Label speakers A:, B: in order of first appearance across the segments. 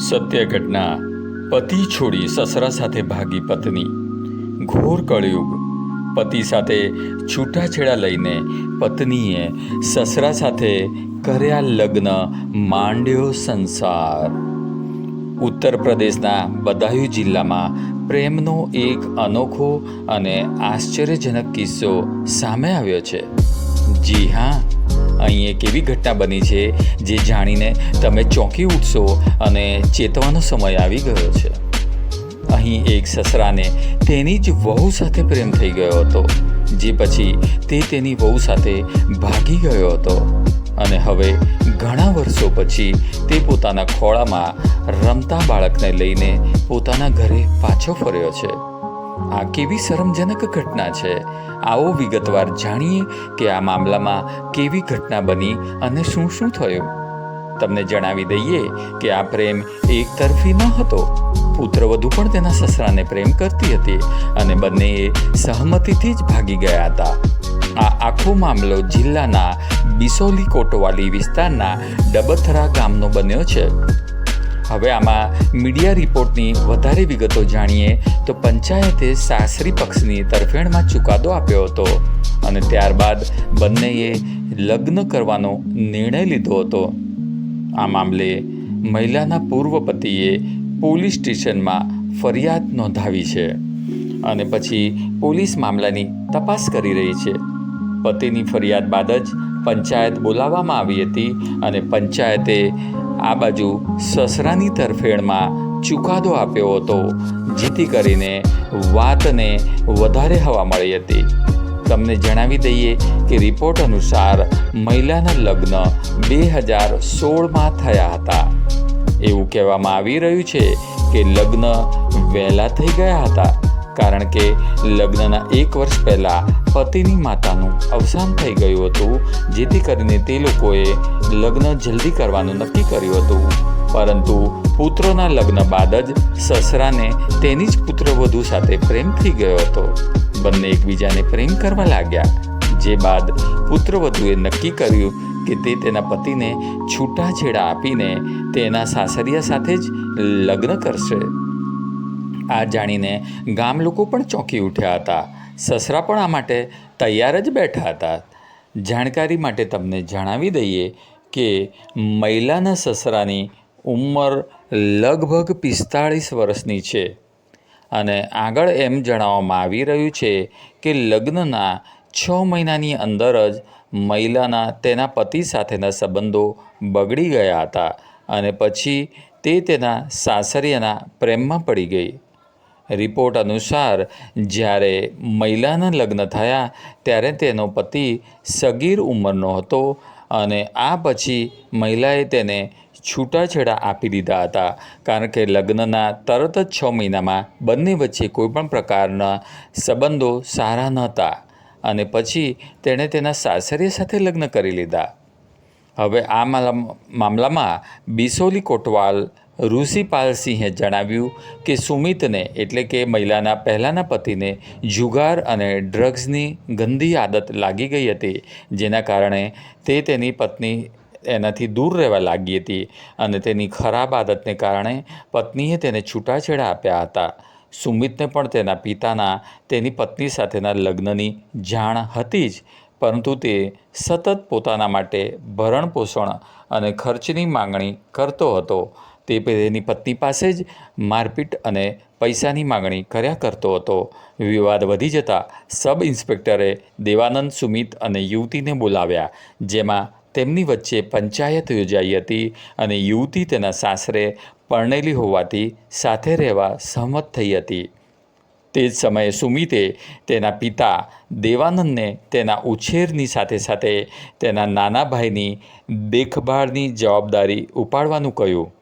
A: સત્ય ઘટના પતિ છોડી સસરા સાથે ભાગી પત્ની. ઘોર કળયુગ. પતિ સાથે છૂટાછેડા લઈને પત્નીએ સસરા સાથે કર્યા લગ્ન માંડ્યો સંસાર. ઉત્તર પ્રદેશના બદાયુ જિલ્લામાં પ્રેમનો એક અનોખો અને આશ્ચર્યજનક કિસ્સો સામે આવ્યો છે. જી હા અહીં એક એવી ઘટના બની છે જે જાણીને તમે ચોંકી ઉઠશો અને ચેતવાનો સમય આવી ગયો છે. અહીં એક સસરાને તેની જ વહુ સાથે પ્રેમ થઈ ગયો હતો, જે પછી તે તેની વહુ સાથે ભાગી ગયો હતો અને હવે ઘણા વર્ષો પછી તે પોતાના ખોળામાં રમતા બાળકને લઈને પોતાના ઘરે પાછો ફર્યો છે. આ કેવી શરમજનક ઘટના છે? આવો વિગતવાર જાણીએ કે આ મામલામાં કેવી ઘટના બની અને શું શું થયું. તમને જણાવી દઈએ કે આ પ્રેમ એક તરફી ન હતો. પુત્રવધુ પણ તેના સસરાને પ્રેમ કરતી હતી અને બંનેએ સહમતિથી જ ભાગી ગયા હતા. આ આખો મામલો જિલ્લાના બિસોલી કોટવાલી વિસ્તારના ડબથરા ગામનો બન્યો છે. હવે આમાં મીડિયા રિપોર્ટની વધારે વિગતો જાણીએ તો પંચાયતે સાસરી પક્ષની તરફેણમાં ચુકાદો આપ્યો હતો અને ત્યારબાદ બંનેએ લગ્ન કરવાનો નિર્ણય લીધો હતો. આ મામલે મહિલાના પૂર્વ પતિએ પોલીસ સ્ટેશનમાં ફરિયાદ નોંધાવી છે અને પછી પોલીસ મામલાની તપાસ કરી રહી છે. પતિની ફરિયાદ બાદ જ પંચાયત બોલાવવામાં આવી હતી અને પંચાયતે આ બાજુ સસરાની તરફેણમાં ચુકાદો આપ્યો હતો, જેથી કરીને વાતને વધારે હવા મળી હતી. તમને જણાવી દઈએ કે રિપોર્ટ અનુસાર મહિલાના લગ્ન બે હજાર સોળમાં થયા હતા. એવું કહેવામાં આવી રહ્યું છે કે લગ્ન વહેલા થઈ ગયા હતા. કારણ કે લગ્નના એક વર્ષ પહેલાં પતિની માતાનું અવસાન થઈ ગયું હતું, જેથી કરીને તે લોકોએ લગ્ન જલ્દી કરવાનું નક્કી કર્યું હતું. પરંતુ પુત્રોના લગ્ન બાદ જ સસરાને તેની જ પુત્રવધુ સાથે પ્રેમ થઈ ગયો હતો. બંને એકબીજાને પ્રેમ કરવા લાગ્યા. જે બાદ પુત્રવધુએ નક્કી કર્યું કે તે તેના પતિને છૂટાછેડા આપીને તેના સાસરિયા સાથે જ લગ્ન કરશે. આ જાણીને ગામ લોકો પણ ચોંકી ઉઠ્યા હતા. સસરા પણ આ માટે તૈયાર જ બેઠા હતા. જાણકારી માટે તમને જણાવી દઈએ કે મહિલાના સસરાની ઉંમર લગભગ પિસ્તાળીસ વર્ષની છે. અને આગળ એમ જણાવવામાં આવી રહ્યું છે કે લગ્નના છ મહિનાની અંદર જ મહિલાના તેના પતિ સાથેના સંબંધો બગડી ગયા હતા અને પછી તે તેના સાસરિયાના પ્રેમમાં પડી ગઈ. રિપોર્ટ અનુસાર, જ્યારે મહિલાના લગ્ન થયા, ત્યારે તેનો પતિ સગીર ઉંમરનો હતો અને આ પછી મહિલાએ તેને છૂટાછેડા આપી દીધા હતા. કારણ કે લગ્નના તરત જ છ મહિનામાં બંને વચ્ચે કોઈપણ પ્રકારના સંબંધો સારા નહોતા અને પછી તેણે તેના સાસરિયા સાથે લગ્ન કરી લીધા. હવે આ માલા- મામલામાં બિસોલી કોટવાલ ઋષિપાલસિંહે જણાવ્યું કે સુમિતને એટલે કે મહિલાના પહેલાંના પતિને જુગાર અને ડ્રગ્સની ગંદી આદત લાગી ગઈ હતી, જેના કારણે તે તેની પત્ની એનાથી દૂર રહેવા લાગી હતી અને તેની ખરાબ આદતને કારણે પત્નીએ તેને છૂટાછેડા આપ્યા હતા. સુમિતને પણ તેના પિતાના, તેની પત્ની સાથેના લગ્નની જાણ હતી જ, પરંતુ તે સતત પોતાના માટે ભરણપોષણ અને ખર્ચની માંગણી કરતો હતો. તે તેની પત્ની પાસે જ મારપીટ અને પૈસાની માંગણી કર્યા કરતો હતો. વિવાદ વધી જતા સબ ઇન્સ્પેક્ટરે દેવાનંદ, સુમિત અને યુવતીને બોલાવ્યા, જેમાં તેમની વચ્ચે પંચાયત યોજાઈ હતી અને યુવતી તેના સાસરે પરણેલી હોવાથી સાથે રહેવા સહમત થઈ હતી. તે જ સમયે સુમિતે તેના પિતા દેવાનંદને તેના ઉછેરની સાથે સાથે તેના નાના ભાઈની દેખભાળની જવાબદારી ઉપાડવાનું કહ્યું.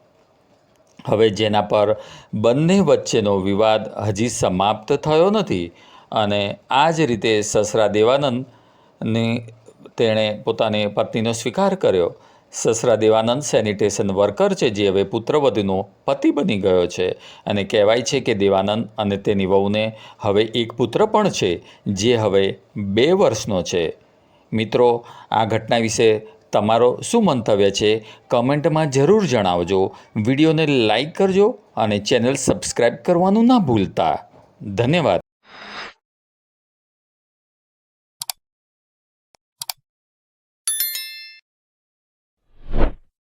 A: હવે જેના પર બંને વચ્ચેનો વિવાદ હજી સમાપ્ત થયો નથી અને આ જ રીતે સસરા દેવાનંદને તેણે પોતાની પત્નીનો સ્વીકાર કર્યો. સસરા દેવાનંદ સેનિટેશન વર્કર છે, જે હવે પુત્રવધુનો પતિ બની ગયો છે અને કહેવાય છે કે દેવાનંદ અને તેની વહુને હવે એક પુત્ર પણ છે, જે હવે બે વર્ષનો છે. મિત્રો, આ ઘટના વિશે તમારો શું મંતવ્ય છે, કમેન્ટમાં જરૂર જણાવજો. વિડીયોને લાઈક કરજો અને ચેનલ સબસ્ક્રાઈબ કરવાનું ના ભૂલતા. ધન્યવાદ.